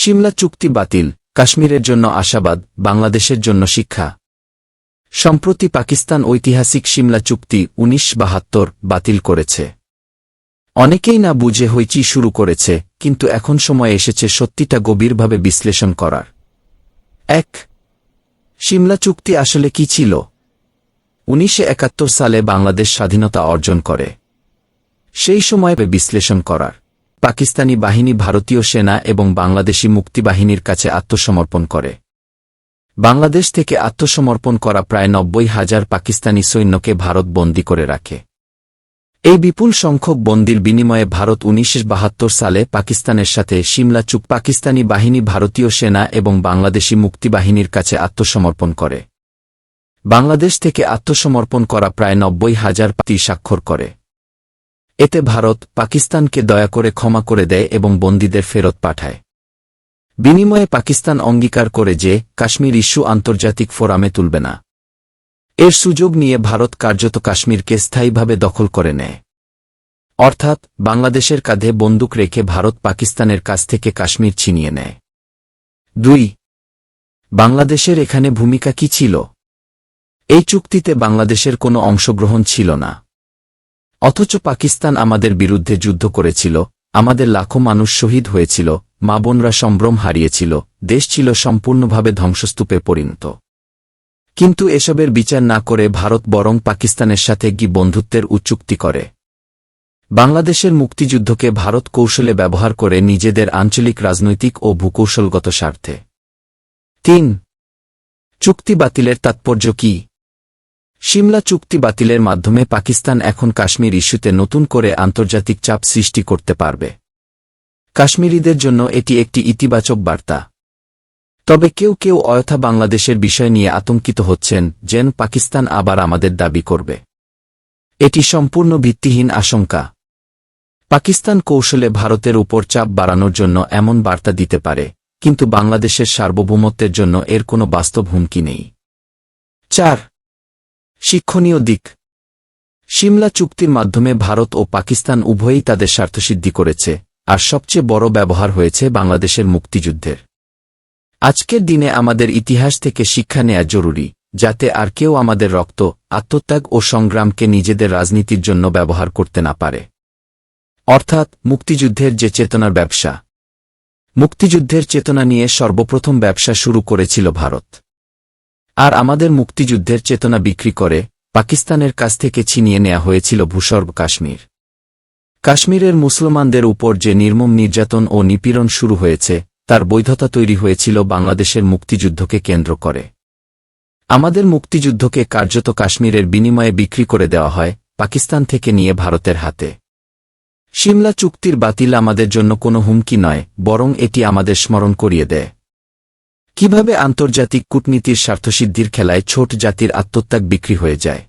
সিমলা চুক্তি বাতিল, কাশ্মীরের জন্য আশাবাদ, বাংলাদেশের জন্য শিক্ষা। সম্প্রতি পাকিস্তান ঐতিহাসিক সিমলা চুক্তি উনিশ বাহাত্তর বাতিল করেছে। অনেকেই না বুঝে হইচি শুরু করেছে, কিন্তু এখন সময় এসেছে সত্যিটা গভীরভাবে বিশ্লেষণ করার। এক, সিমলা চুক্তি আসলে কি ছিল? উনিশশো একাত্তর সালে বাংলাদেশ স্বাধীনতা অর্জন করে। সেই সময় বিশ্লেষণ করার। পাকিস্তানি বাহিনী ভারতীয় সেনা এবং বাংলাদেশি মুক্তিবাহিনীর কাছে আত্মসমর্পণ করে। বাংলাদেশ থেকে আত্মসমর্পণ করা প্রায় নব্বই হাজার পাকিস্তানি সৈন্যকে ভারত বন্দী করে রাখে। এই বিপুল সংখ্যক বন্দির বিনিময়ে ভারত উনিশশো বাহাত্তর সালে পাকিস্তানের সাথে সিমলা চুক পাকিস্তানি বাহিনী ভারতীয় সেনা এবং বাংলাদেশি মুক্তিবাহিনীর কাছে আত্মসমর্পণ করে। বাংলাদেশ থেকে আত্মসমর্পণ করা প্রায় নব্বই হাজার পাতি স্বাক্ষর করে। এতে ভারত পাকিস্তানকে দয়া করে ক্ষমা করে দেয় এবং বন্দীদের ফেরত পাঠায়। বিনিময়ে পাকিস্তান অঙ্গীকার করে যে, কাশ্মীর ইস্যু আন্তর্জাতিক ফোরামে তুলবে না। এর সুযোগ নিয়ে ভারত কার্যত কাশ্মীরকে স্থায়ীভাবে দখল করে নেয়। অর্থাৎ, বাংলাদেশের কাঁধে বন্দুক রেখে ভারত পাকিস্তানের কাছ থেকে কাশ্মীর ছিনিয়ে নেয়। দুই, বাংলাদেশের এখানে ভূমিকা কি ছিল? এই চুক্তিতে বাংলাদেশের কোনো অংশগ্রহণ ছিল না। অথচ পাকিস্তান আমাদের বিরুদ্ধে যুদ্ধ করেছিল, আমাদের লাখো মানুষ শহীদ হয়েছিল, মা বোনরা সম্ভ্রম হারিয়েছিল, দেশ ছিল সম্পূর্ণভাবে ধ্বংসস্তূপে পরিণত। কিন্তু এসবের বিচার না করে ভারত বরং পাকিস্তানের সাথে গি বন্ধুত্বের উচ্চুক্তি করে। বাংলাদেশের মুক্তিযুদ্ধকে ভারত কৌশলে ব্যবহার করে নিজেদের আঞ্চলিক রাজনৈতিক ও ভূকৌশলগত স্বার্থে। তিন, চুক্তি বাতিলের তাৎপর্য কি? সিমলা চুক্তি বাতিলের মাধ্যমে পাকিস্তান এখন কাশ্মীর ইস্যুতে নতুন করে আন্তর্জাতিক চাপ সৃষ্টি করতে পারবে। কাশ্মীরিদের জন্য এটি একটি ইতিবাচক বার্তা। তবে কেউ কেউ অয়থা বাংলাদেশের বিষয় নিয়ে আতঙ্কিত হচ্ছেন, যেন পাকিস্তান আবার আমাদের দাবি করবে। এটি সম্পূর্ণ ভিত্তিহীন আশঙ্কা। পাকিস্তান কৌশলে ভারতের উপর চাপ বাড়ানোর জন্য এমন বার্তা দিতে পারে, কিন্তু বাংলাদেশের সার্বভৌমত্বের জন্য এর কোনো বাস্তব হুমকি নেই। চার শিক্ষণীয় দিক। সিমলা চুক্তির মাধ্যমে ভারত ও পাকিস্তান উভয়ই তাদের স্বার্থসিদ্ধি করেছে, আর সবচেয়ে বড় ব্যবহার হয়েছে বাংলাদেশের মুক্তিযুদ্ধের। আজকের দিনে আমাদের ইতিহাস থেকে শিক্ষা নেয়া জরুরি, যাতে আর কেউ আমাদের রক্ত, আত্মত্যাগ ও সংগ্রামকে নিজেদের রাজনীতির জন্য ব্যবহার করতে না পারে। অর্থাৎ মুক্তিযুদ্ধের যে চেতনার ব্যবসা। মুক্তিযুদ্ধের চেতনা নিয়ে সর্বপ্রথম ব্যবসা শুরু করেছিল ভারত। আর আমাদের মুক্তিযুদ্ধের চেতনা বিক্রি করে, পাকিস্তানের কাছ থেকে ছিনিয়ে নেওয়া হয়েছিল ভূস্বর্গ কাশ্মীর। কাশ্মীরের মুসলমানদের উপর যে নির্মম নির্যাতন ও নিপীড়ন শুরু হয়েছে, তার বৈধতা তৈরি হয়েছিল বাংলাদেশের মুক্তিযুদ্ধকে কেন্দ্র করে। আমাদের মুক্তিযুদ্ধকে কার্যত কাশ্মীরের বিনিময়ে বিক্রি করে দেওয়া হয়, পাকিস্তান থেকে নিয়ে ভারতের হাতে। সিমলা চুক্তির বাতিল আমাদের জন্য কোনো হুমকি নয়, বরং এটি আমাদের স্মরণ করিয়ে দেয়। কীভাবে আন্তর্জাতিক কূটনীতির স্বার্থসিদ্ধির খেলায় ছোট জাতির আত্মত্যাগ বিক্রি হয়ে যায়?